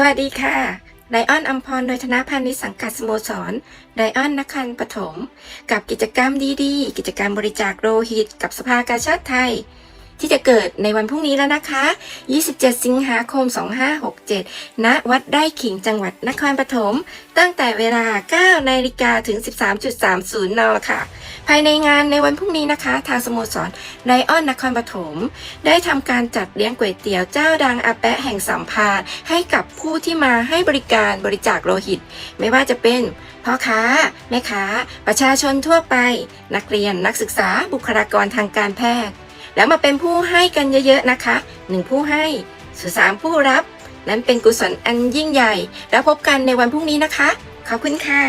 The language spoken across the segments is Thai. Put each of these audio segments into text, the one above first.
สวัสดีค่ะ ไดออนอัมพร โดยธนาพานิสังกัดสโมสร ไดออนนครปฐม กับกิจกรรมดีๆ กิจกรรมบริจาคโลหิต กับสภากาชาติไทย ที่จะเกิดในวันพรุ่งนี้แล้วนะคะ 27 สิงหาคม 2567 ณ วัดไร่ขิงจังหวัดนครปฐม ตั้งแต่เวลา 9 นาฬิกาถึง 13.30 น ค่ะ ภายในงานในวันพรุ่งนี้นะคะ ทางสโมสรไดออนนครปฐม ได้ทำการจัดเลี้ยงก๋วยเตี๋ยวเจ้าดังอาแปะแห่งสัมภารให้กับผู้ที่มาให้บริการบริจาคโลหิต ไม่ว่าจะเป็นพ่อค้า แม่ค้า ประชาชนทั่วไป นักเรียน นักศึกษา บุคลากรทางการแพทย์ แล้วมาเป็นผู้ให้กันเยอะๆนะคะหนึ่งผู้ให้สู่สามผู้รับ นั้นเป็นกุศลอันยิ่งใหญ่ แล้วพบกันในวันพรุ่งนี้นะคะ ขอบคุณค่ะ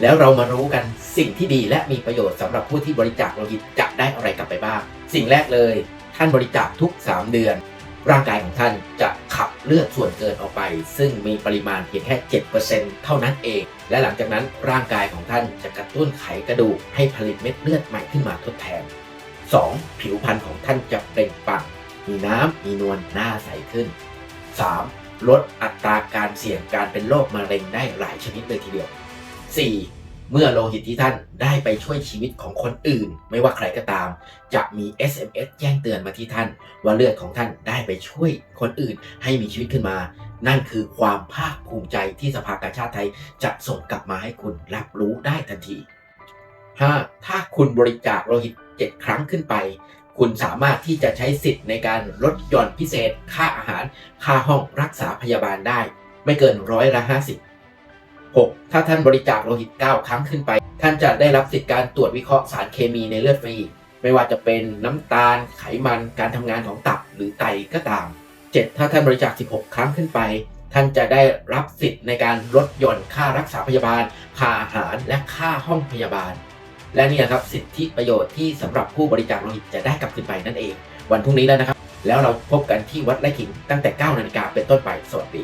แล้วเรามารู้กันสิ่งที่ดีและมีประโยชน์สำหรับผู้ที่บริจาคโลหิตจะได้อะไรกลับไปบ้าง สิ่งแรกเลย ท่านบริจาคทุก 3 เดือน ร่างกายของท่านจะขับเลือดส่วนเกินออกไป ซึ่งมีปริมาณเพียงแค่ 7%เท่านั้นเอง และหลังจากนั้นร่างกายของท่านจะกระตุ้นไขกระดูกให้ผลิตเม็ดเลือดใหม่ขึ้นมาทดแทน 2. ผิวพรรณของท่านจะเปล่งปลั่งมีน้ำมีนวลหน้าใสขึ้น 3. ลดอัตราการเสี่ยงการเป็นโรคมะเร็งได้หลายชนิดเลยทีเดียว 4. เมื่อโลหิตที่ท่านได้ไปช่วยชีวิตของคนอื่น ไม่ว่าใครก็ตาม จะมี SMS แจ้งเตือนมาที่ท่าน ว่าเลือดของท่านได้ไปช่วยคนอื่นให้มีชีวิตขึ้นมา นั่นคือความภาคภูมิใจที่สภากาชาติไทยจะส่งกลับมาให้คุณรับรู้ได้ทันที 5. ถ้าคุณบริจาคโลหิต 7 ครั้งขึ้นไป คุณสามารถที่จะใช้สิทธิ์ในการลดหย่อนพิเศษ ค่าอาหาร ค่าห้องรักษาพยาบาลได้ ไม่เกินร้อยละ 50 6. ถ้าท่านบริจาคโลหิต 9 ครั้งขึ้นไป ท่านจะได้รับสิทธิการตรวจวิเคราะห์สารเคมีในเลือดฟรี ไม่ว่าจะเป็นน้ำตาล ไขมัน การทำงานของตับหรือไตก็ตาม 7. ถ้าท่านบริจาค 16 ครั้งขึ้นไปท่านจะได้รับสิทธิ์ในการลดหย่อนค่ารักษาพยาบาล ค่าอาหาร และค่าห้องพยาบาล และนี่ครับสิทธิประโยชน์ที่สำหรับผู้บริจาคโลหิตจะได้กลับคืนไปนั่นเอง วันพรุ่งนี้แล้วนะครับ แล้วเราพบกันที่วัดไร่ขิงตั้งแต่9นาฬิกาเป็นต้นไปสวัสดี